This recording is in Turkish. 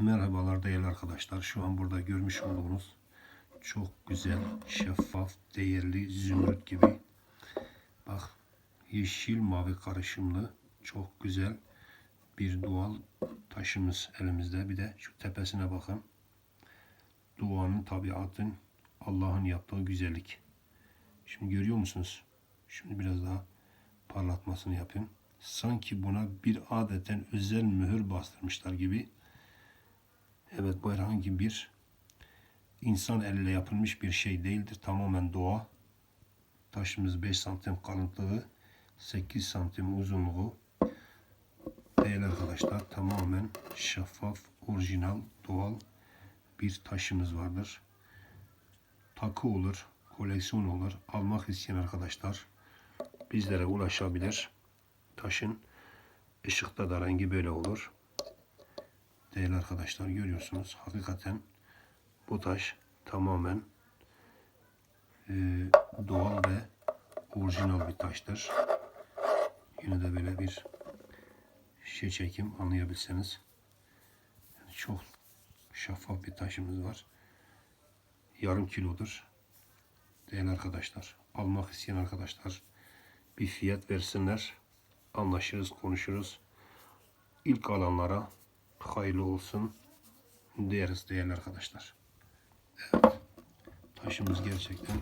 Merhabalar değerli arkadaşlar. Şu an burada görmüş olduğunuz çok güzel, şeffaf, değerli zümrüt gibi. Bak yeşil mavi karışımlı çok güzel bir doğal taşımız elimizde. Bir de şu tepesine bakın. Doğanın, tabiatın, Allah'ın yaptığı güzellik. Şimdi görüyor musunuz? Şimdi biraz daha parlatmasını yapayım. Sanki buna bir adeten özel mühür bastırmışlar gibi. Evet bu herhangi bir insan eliyle yapılmış bir şey değildir. Tamamen doğa. Taşımız 5 santim kalınlığı, 8 santim uzunluğu. Değerli arkadaşlar tamamen şeffaf, orijinal, doğal bir taşımız vardır. Takı olur, koleksiyon olur. Almak isteyen arkadaşlar bizlere ulaşabilir. Taşın ışıkta da rengi böyle olur. Değerli arkadaşlar görüyorsunuz. Hakikaten bu taş tamamen e, doğal ve orijinal bir taştır. Yine de böyle bir şey çekim anlayabilseniz. Yani çok şeffaf bir taşımız var. Yarım kilodur. Değerli arkadaşlar. Almak isteyen arkadaşlar bir fiyat versinler. Anlaşırız, konuşuruz. İlk alanlara hayırlı olsun deriz değerli arkadaşlar. Evet. Taşımız gerçekten